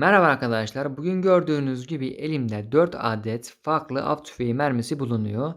Merhaba arkadaşlar. Bugün gördüğünüz gibi elimde 4 adet farklı av tüfeği mermisi bulunuyor.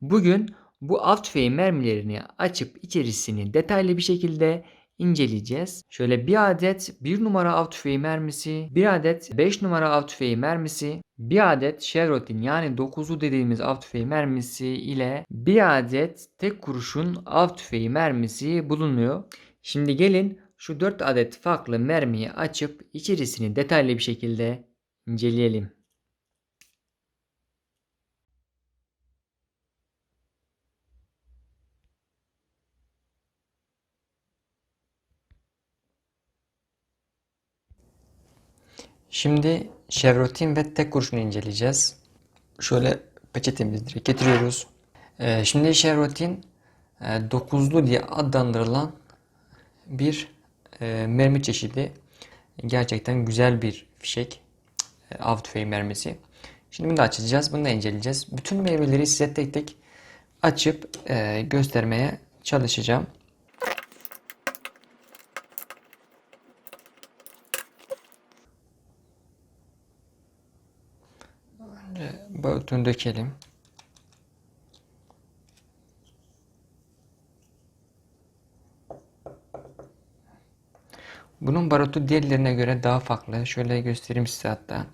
Bugün bu av tüfeği mermilerini açıp içerisini detaylı bir şekilde inceleyeceğiz. Şöyle bir adet 1 numara av tüfeği mermisi, bir adet 5 numara av tüfeği mermisi, bir adet Chevrolet'in yani 9'lu dediğimiz av tüfeği mermisi ile bir adet tek kurşun av tüfeği mermisi bulunuyor. Şimdi gelin şu 4 adet farklı mermiyi açıp içerisini detaylı bir şekilde inceleyelim. Şimdi Chevrolet'in ve tek kurşunu inceleyeceğiz. Şöyle peçetemizi getiriyoruz. Ee, şimdi Chevrolet'in e, 9'lu diye adlandırılan bir e, mermi çeşidi. Gerçekten güzel bir fişek. E, av tüfeği mermisi. Şimdi bunu da açacağız. Bunu da inceleyeceğiz. Bütün mermileri size tek tek açıp e, göstermeye çalışacağım. Önce barutunu dökelim. Bunun barutu diğerlerine göre daha farklı. Şöyle göstereyim size hatta.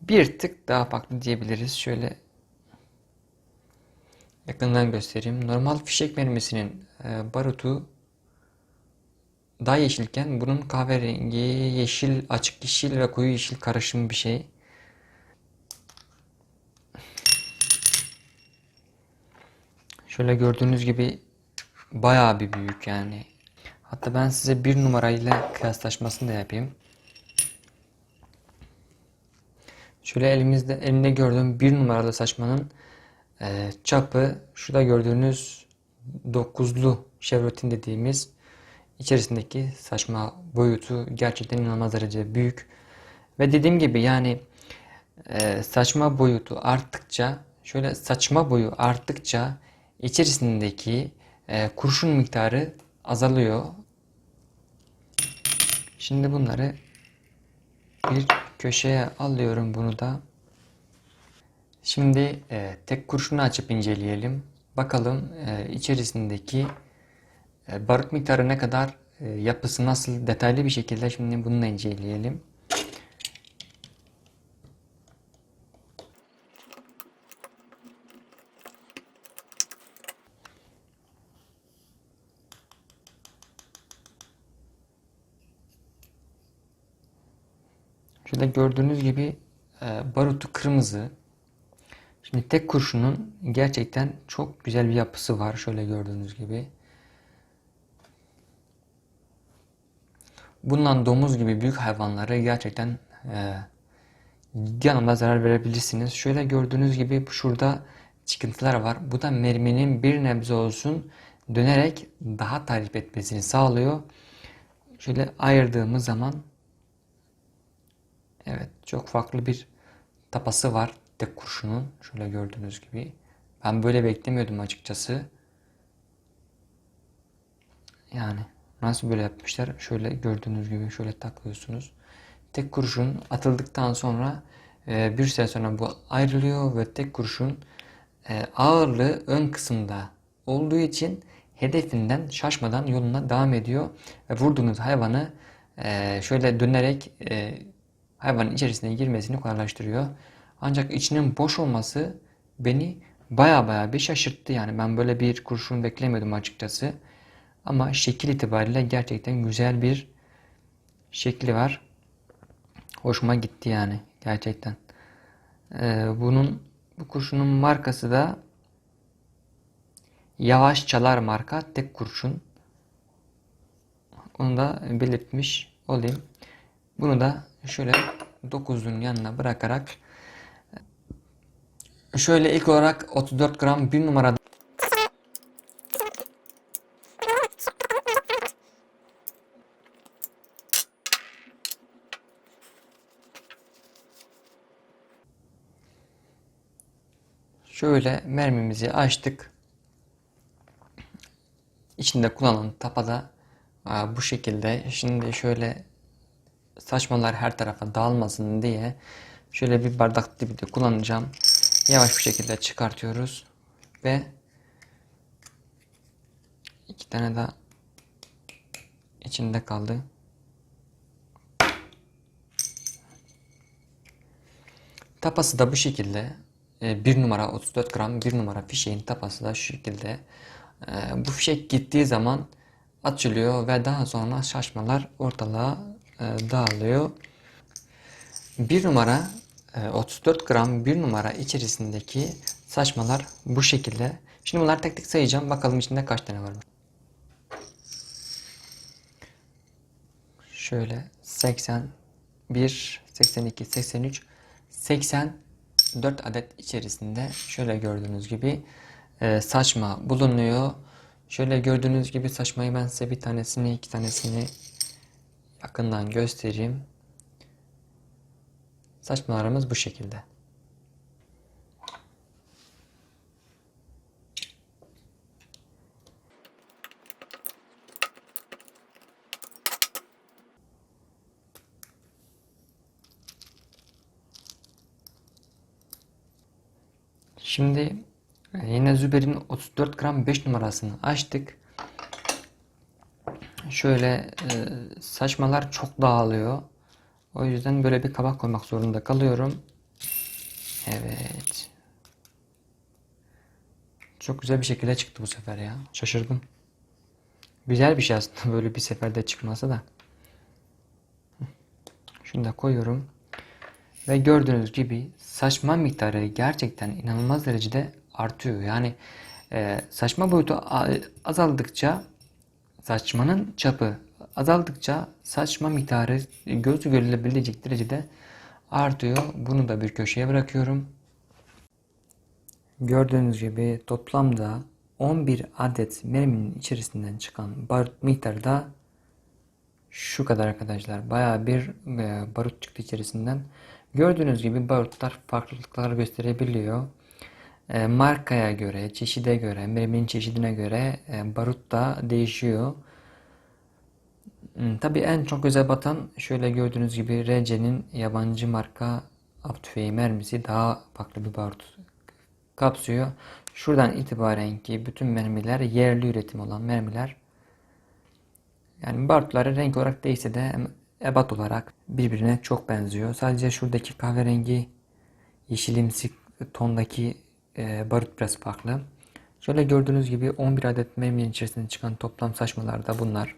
Bir tık daha farklı diyebiliriz. Şöyle yakından göstereyim. Normal fişek mermisinin e, barutu daha yeşilken bunun kahverengi, yeşil, açık yeşil ve koyu yeşil karışım bir şey. Şöyle gördüğünüz gibi bayağı bir büyük yani. Hatta ben size bir numarayla kıyaslaşmasını da yapayım. Şöyle elimizde elimde gördüğüm bir numaralı saçmanın e, çapı şurada gördüğünüz dokuzlu Chevrolet'in dediğimiz içerisindeki saçma boyutu gerçekten inanılmaz derece büyük. Ve dediğim gibi yani e, saçma boyutu arttıkça şöyle saçma boyu arttıkça içerisindeki e, kurşun miktarı azalıyor. Şimdi bunları bir köşeye alıyorum bunu da. Şimdi e, tek kurşunu açıp inceleyelim. Bakalım e, içerisindeki e, barut miktarı ne kadar, e, yapısı nasıl detaylı bir şekilde şimdi bununla inceleyelim. Şurada gördüğünüz gibi e, barutu kırmızı. Şimdi tek kurşunun gerçekten çok güzel bir yapısı var. Şöyle gördüğünüz gibi. Bundan domuz gibi büyük hayvanlara gerçekten e, anlamda zarar verebilirsiniz. Şöyle gördüğünüz gibi şurada çıkıntılar var. Bu da merminin bir nebze olsun dönerek daha tahrip etmesini sağlıyor. Şöyle ayırdığımız zaman Evet, çok farklı bir tapası var tek kurşunun. Şöyle gördüğünüz gibi. Ben böyle beklemiyordum açıkçası. Yani nasıl böyle yapmışlar? Şöyle gördüğünüz gibi şöyle taklıyorsunuz. Tek kurşun atıldıktan sonra e, bir süre sonra bu ayrılıyor ve tek kurşun e, ağırlığı ön kısımda olduğu için hedefinden şaşmadan yoluna devam ediyor ve vurduğunuz hayvanı e, şöyle dönerek hayvanın içerisine girmesini kolaylaştırıyor. Ancak içinin boş olması beni baya baya bir şaşırttı. Yani ben böyle bir kurşun beklemiyordum açıkçası. Ama şekil itibariyle gerçekten güzel bir şekli var. Hoşuma gitti yani gerçekten. Ee, bunun bu kurşunun markası da Yavaş Çalar marka tek kurşun. Onu da belirtmiş olayım. Bunu da şöyle 9'un yanına bırakarak şöyle ilk olarak 34 gram bir numarada Şöyle mermimizi açtık. İçinde kullanılan tapada bu şekilde. Şimdi şöyle saçmalar her tarafa dağılmasın diye şöyle bir bardak dibi de kullanacağım. Yavaş bir şekilde çıkartıyoruz ve iki tane daha içinde kaldı. Tapası da bu şekilde. E, bir numara 34 gram bir numara fişeğin tapası da şu şekilde. E, Bu fişek gittiği zaman açılıyor ve daha sonra şaşmalar ortalığa e, dağılıyor. Bir numara e, 34 gram bir numara içerisindeki saçmalar bu şekilde. Şimdi bunları tek tek sayacağım. Bakalım içinde kaç tane var. Şöyle 81, 82, 83, 84 adet içerisinde şöyle gördüğünüz gibi e, saçma bulunuyor. Şöyle gördüğünüz gibi saçmayı ben size bir tanesini iki tanesini yakından göstereyim. Saçmalarımız bu şekilde. Şimdi e, yine Züber'in 34 gram 5 numarasını açtık. Şöyle e, saçmalar çok dağılıyor. O yüzden böyle bir kabak koymak zorunda kalıyorum. Evet. Çok güzel bir şekilde çıktı bu sefer ya. Şaşırdım. Güzel bir şey aslında böyle bir seferde çıkması da. Şunu da koyuyorum. Ve gördüğünüz gibi saçma miktarı gerçekten inanılmaz derecede artıyor. Yani e, saçma boyutu azaldıkça saçmanın çapı azaldıkça saçma miktarı gözü görülebilecek derecede artıyor. Bunu da bir köşeye bırakıyorum. Gördüğünüz gibi toplamda 11 adet merminin içerisinden çıkan barut miktarı da şu kadar arkadaşlar. Baya bir e, barut çıktı içerisinden. Gördüğünüz gibi barutlar farklılıklar gösterebiliyor. E, markaya göre, çeşide göre, merminin çeşidine göre e, barut da değişiyor. Hmm, Tabii en çok göze batan şöyle gördüğünüz gibi RC'nin yabancı marka av mermisi daha farklı bir barut kapsıyor. Şuradan itibaren ki bütün mermiler yerli üretim olan mermiler yani barutları renk olarak değilse de ebat olarak birbirine çok benziyor. Sadece şuradaki kahverengi yeşilimsi tondaki e, barut biraz farklı. Şöyle gördüğünüz gibi 11 adet merminin içerisinden çıkan toplam saçmalar da bunlar.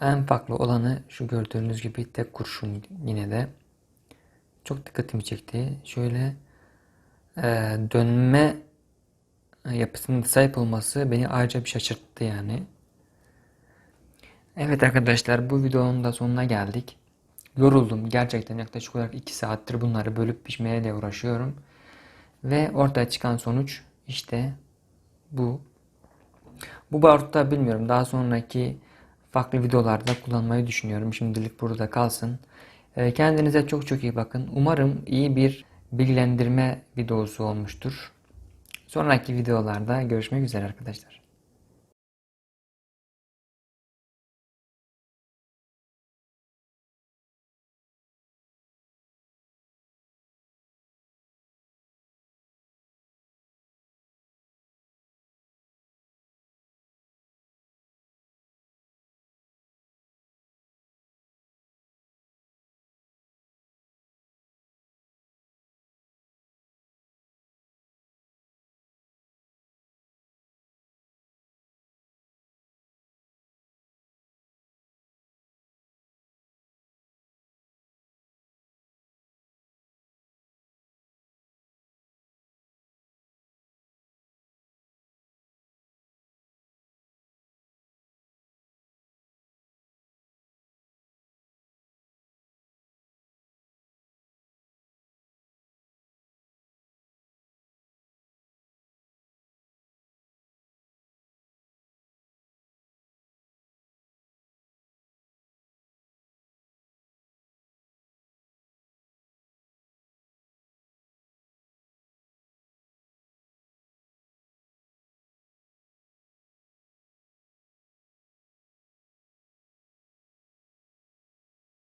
En farklı olanı şu gördüğünüz gibi tek kurşun yine de. Çok dikkatimi çekti. Şöyle e, dönme yapısının sahip olması beni ayrıca bir şaşırttı yani. Evet arkadaşlar bu videonun da sonuna geldik. Yoruldum gerçekten yaklaşık olarak 2 saattir bunları bölüp pişmeye de uğraşıyorum. Ve ortaya çıkan sonuç işte bu. Bu barutta bilmiyorum daha sonraki farklı videolarda kullanmayı düşünüyorum. Şimdilik burada kalsın. Ee, Kendinize çok çok iyi bakın. Umarım iyi bir bilgilendirme videosu olmuştur. Sonraki videolarda görüşmek üzere arkadaşlar.